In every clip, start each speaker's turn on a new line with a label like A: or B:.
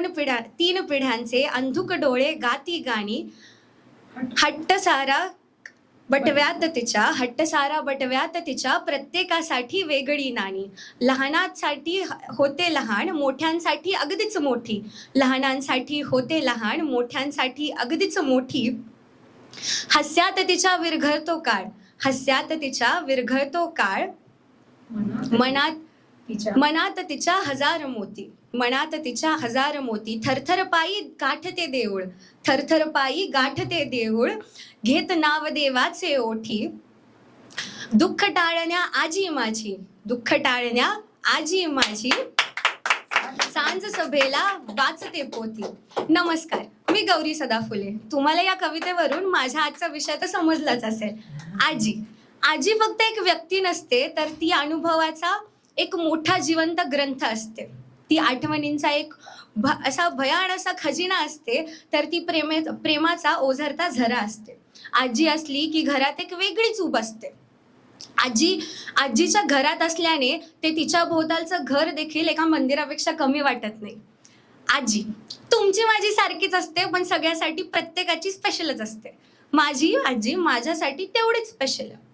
A: दोन पिढ्या तीन पिढ्यांचे अंधुक डोळे गाती गाणी. हट्ट सारा बटव्यात तिच्या हट्टसारा बटव्यात तिच्या प्रत्येकासाठी वेगळी नाणी. लहानांसाठी होते लहान मोठ्यांसाठी अगदीच मोठी. लहानांसाठी होते लहान मोठ्यांसाठी अगदीच मोठी. हास्यात तिच्या विरघळतो काळ हास्यात तिच्या विरघळतो काळ. मनात मनात तिच्या हजार मोती. मनात तिच्या हजार मोती. थरथर पायी गाठते देऊळ. थरथर पायी गाठते देऊळ. घेत नाव देवाचे ओठी. दुःख टाळण्या आजी माझी. दुःख टाळण्या आजी माझी. सांज सभेला वाचते पोती. नमस्कार मी गौरी सदाफुले. तुम्हाला या कवितेवरून माझ्या आजचा विषय तर समजलाच असेल. आजी. आजी फक्त एक व्यक्ती नसते तर ती अनुभवाचा एक मोठा जिवंत ग्रंथ असते. ती आठवणींचा एक भ असा भयान असा खजिना असते तर ती प्रेमे प्रेमाचा ओझरता झरा असते. आजी असली की घरात एक वेगळीच ऊब असते. आजी आजीच्या घरात असल्याने ते तिच्या भोवतालचं घर देखील एका मंदिरापेक्षा कमी वाटत नाही. आजी तुमची माझी सारखीच असते पण सगळ्यासाठी प्रत्येकाची स्पेशलच असते. माझी आजी माझ्यासाठी तेवढीच स्पेशल आहे.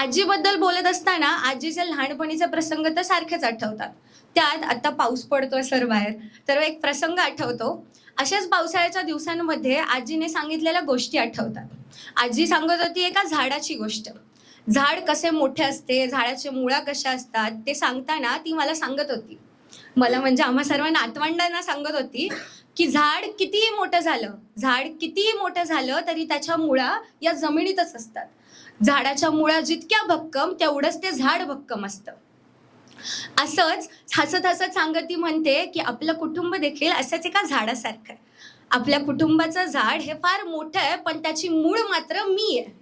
A: आजीबद्दल बोलत असताना आजीचे लहानपणीचे प्रसंग तर सारखेच आठवतात. त्यात आता पाऊस पडतोय सर बाहेर तर एक प्रसंग आठवतो. अशाच पावसाळ्याच्या दिवसांमध्ये आजीने सांगितलेल्या गोष्टी आठवतात. आजी सांगत होती एका झाडाची गोष्ट. झाड कसे मोठे असते झाडाचे मुळा कशा असतात ते सांगताना ती मला सांगत होती. मला म्हणजे आम्हा सर्व नातवंडांना सांगत होती की झाड कितीही मोठं झालं झाड कितीही मोठं झालं तरी त्याच्या मुळा या जमिनीतच असतात. झाडाच्या मुळा जितक्या भक्कम तेवढंच ते झाड भक्कम असतं. असंच हसत हसत सांगत ती म्हणते की आपलं कुटुंब देखील असंच एका झाडासारखं आहे. आपल्या कुटुंबाचं झाड हे फार मोठं आहे पण त्याची मूळ मात्र मी आहे.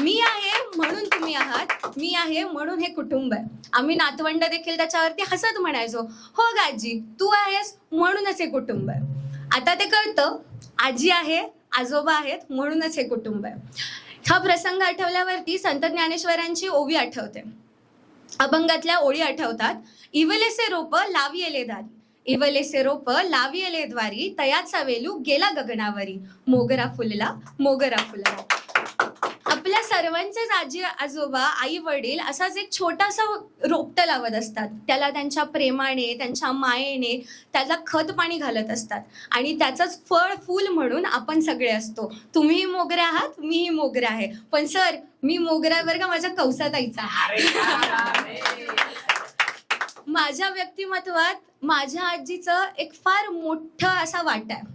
A: मी आहे म्हणून तुम्ही आहात मी आहे म्हणून हे कुटुंब आहे. आम्ही नातवंड देखील त्याच्यावरती हसत म्हणायचो हो गाजी तू आहेस म्हणूनच हे कुटुंब आहे. आता ते कळतं आजी आहे आजोबा आहेत म्हणूनच हे कुटुंब आहे. हा प्रसंग आठवल्यावरती संत ज्ञानेश्वरांची ओवी आठवते. अभंगातल्या ओळी आठवतात इवलेसे रोप लावियले दारी इवलेसे रोप लावियले द्वारी तयाचा वेलू गेला गगनावरी मोगरा फुलला मोगरा फुलला. आपल्या सर्वांचेच आजी आजोबा आई वडील असाच एक छोटासा रोपटं लावत असतात. त्याला त्यांच्या प्रेमाने त्यांच्या मायेने त्याला खत पाणी घालत असतात. आणि त्याचंच फळ फूल म्हणून आपण सगळे असतो. तुम्हीही मोगरे आहात मीही मोगरे आहे. पण सर मी मोगरा बरं का माझ्या कौसात आईचा माझ्या व्यक्तिमत्वात माझ्या आजीचं एक फार मोठं असा वाटा आहे.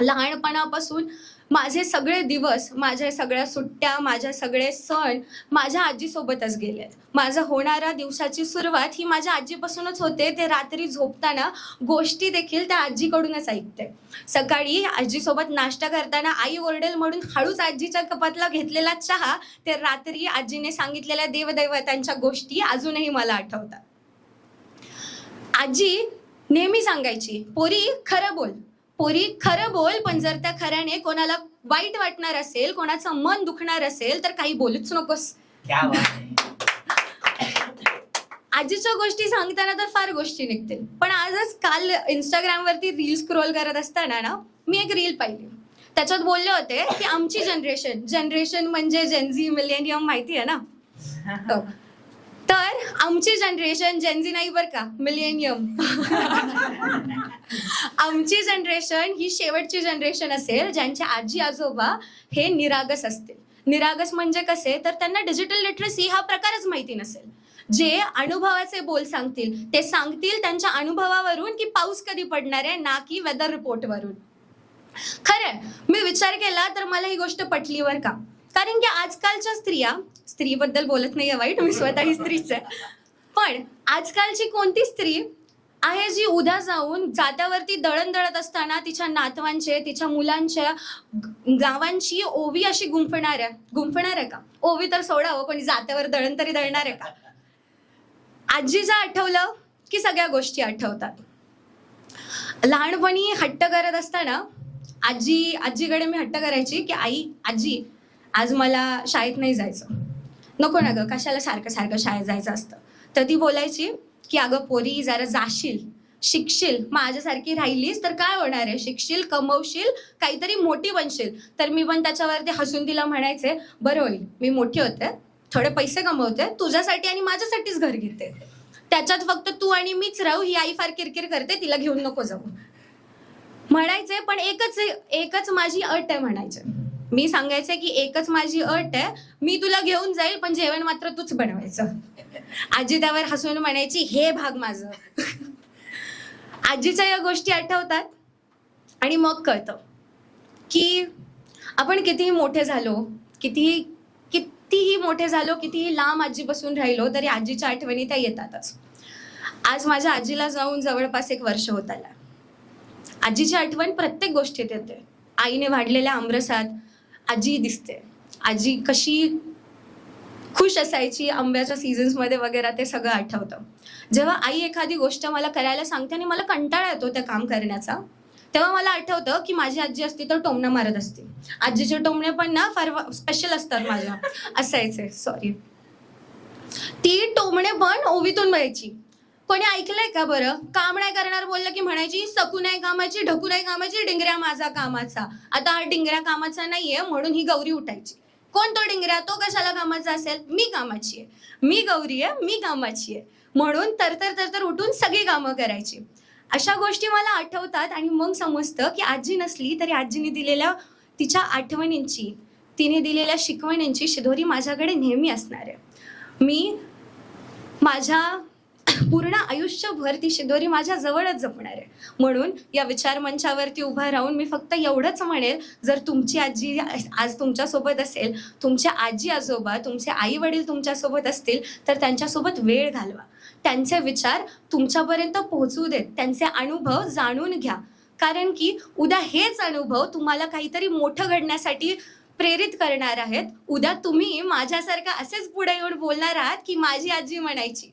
A: लहानपणापासून माझे सगळे दिवस माझ्या सगळ्या सुट्ट्या माझ्या सगळे सण माझ्या आजीसोबतच गेले. माझा होणारा होणाऱ्या दिवसाची सुरुवात ही माझ्या आजीपासूनच होते. ते रात्री झोपताना गोष्टी देखील त्या आजीकडूनच ऐकते. सकाळी आजीसोबत नाश्ता करताना आई ओरडेल म्हणून हळूच आजीच्या कपातला घेतलेला चहा ते रात्री आजीने सांगितलेल्या देवदैवतांच्या गोष्टी अजूनही मला आठवतात. आजी नेहमी सांगायची पोरी खरं बोल. पोरी खरं बोल पण जर त्या खऱ्याने कोणाला वाईट वाटणार असेल कोणाचं मन दुखणार असेल तर काही बोलूच नकोस. आजीच्या गोष्टी सांगताना तर फार गोष्टी निघतील. पण आजच काल इंस्टाग्राम वरती रील स्क्रोल करत असताना ना मी एक रील पाहिली. त्याच्यात बोलले होते की आमची जनरेशन जनरेशन म्हणजे जेनझी मिलेनियम माहिती आहे ना. तर आमची जनरेशन जेनझी नाही बरं का? मिलेनियम आमची जनरेशन ही शेवटची जनरेशन असेल ज्यांचे आजी आजोबा हे निरागस असतील. निरागस म्हणजे कसे? तर त्यांना डिजिटल लिटरसी हा प्रकारच माहिती नसेल. जे अनुभवाचे बोल सांगतील ते सांगतील त्यांच्या अनुभवावरून की पाऊस कधी पडणार आहे ना की वेदर रिपोर्टवरून खरंय मी विचार केला तर मला ही गोष्ट पटली बर का? कारण की आजकालच्या स्त्रिया स्त्रीबद्दल बोलत नाहीये वाईट मी स्वतःही स्त्रीच आहे. पण आजकालची कोणती स्त्री आहे जी उद्या जाऊन जात्यावरती दळण दळत असताना तिच्या नातवांचे तिच्या मुलांच्या गावांची ओवी अशी गुंफणार आहे. गुंफणार आहे का? ओवी तर सोडावं पण जात्यावर दळण तरी दळणार आहे का? आजीचं आठवलं की सगळ्या गोष्टी आठवतात. लहानपणी हट्ट करत असताना आजी आजीकडे मी हट्ट करायची की आई आजी आज मला शाळेत नाही जायचं. नको ना गं कशाला सारखं सारखं शाळेत जायचं असतं. तर ती बोलायची की अगं पोरी जरा जाशील शिकशील माझ्यासारखी राहिलीस तर काय होणार आहे? शिकशील कमवशील काहीतरी मोठी बनशील. तर मी पण त्याच्यावरती हसून तिला म्हणायचे बरं होईल मी मोठी होते थोडे पैसे कमवते तुझ्यासाठी आणि माझ्यासाठीच घर घेते. त्याच्यात फक्त तू आणि मीच राहू ही आई फार किरकिर करते तिला घेऊन नको जाऊ. म्हणायचे पण एकच एकच माझी अट आहे म्हणायचे. मी सांगायचं की एकच माझी अट आहे मी तुला घेऊन जाईल पण जेवण मात्र तूच बनवायचं. आजी त्यावर हसून म्हणायची हे भाग माझं. आजीच्या या गोष्टी आठवतात आणि मग कळतं की आपण कितीही मोठे झालो कितीही कितीही मोठे झालो कितीही लांब आजी बसून राहिलो तरी आजीच्या आठवणी त्या येतातच. आज माझ्या आजीला जाऊन जवळपास एक वर्ष होत आला. आजीची आठवण प्रत्येक गोष्टीत येते. आईने वाढलेल्या आमरसात आजी दिसते. आजी कशी खुश असायची आंब्याच्या सीझन्समध्ये वगैरे ते सगळं आठवतं. जेव्हा आई एखादी गोष्ट मला करायला सांगते आणि मला कंटाळा येतो त्या काम करण्याचा तेव्हा मला आठवतं की माझी आजी असती तर टोमणं मारत असते. आजीचे टोमणे पण ना फार स्पेशल असतात माझ्या. असायचे सॉरी ती टोमणे पण ओवीतून व्हायची कोणी ऐकलंय का बरं? काम नाही करणार बोललं की म्हणायची सकू नाही कामाची ढकू नाही कामाची डिंगऱ्या माझा कामाचा. आता हा डिंगऱ्या कामाचा नाहीये म्हणून ही गौरी उठायची. कोण तो डिंगऱ्या? तो कशाला कामाचा असेल? मी कामाची आहे. मी गौरी आहे मी कामाची आहे. म्हणून तरतर तरतर उठून सगळी कामं करायची. अशा गोष्टी मला आठवतात आणि मग समजतं की आजी नसली तरी आजीने दिलेल्या तिच्या आठवणींची तिने दिलेल्या शिकवणींची शिदोरी माझ्याकडे नेहमी असणार आहे. मी माझ्या पूर्ण आयुष्यभर ती शिदोरी माझ्या जवळच जपणार आहे. म्हणून या विचार मंचावरती उभा राहून मी फक्त एवढंच म्हणेल जर तुमची आजी आज तुमच्यासोबत असेल तुमच्या आजी आजोबा तुमचे आई वडील तुमच्यासोबत असतील तर त्यांच्यासोबत वेळ घालवा. त्यांचे विचार तुमच्यापर्यंत पोहोचू देत त्यांचे अनुभव जाणून घ्या. कारण की उद्या हेच अनुभव तुम्हाला काहीतरी मोठं घडण्यासाठी प्रेरित करणार आहेत. उद्या तुम्ही माझ्यासारखं असेच पुढे येऊन बोलणार आहात की माझी आजी म्हणायची.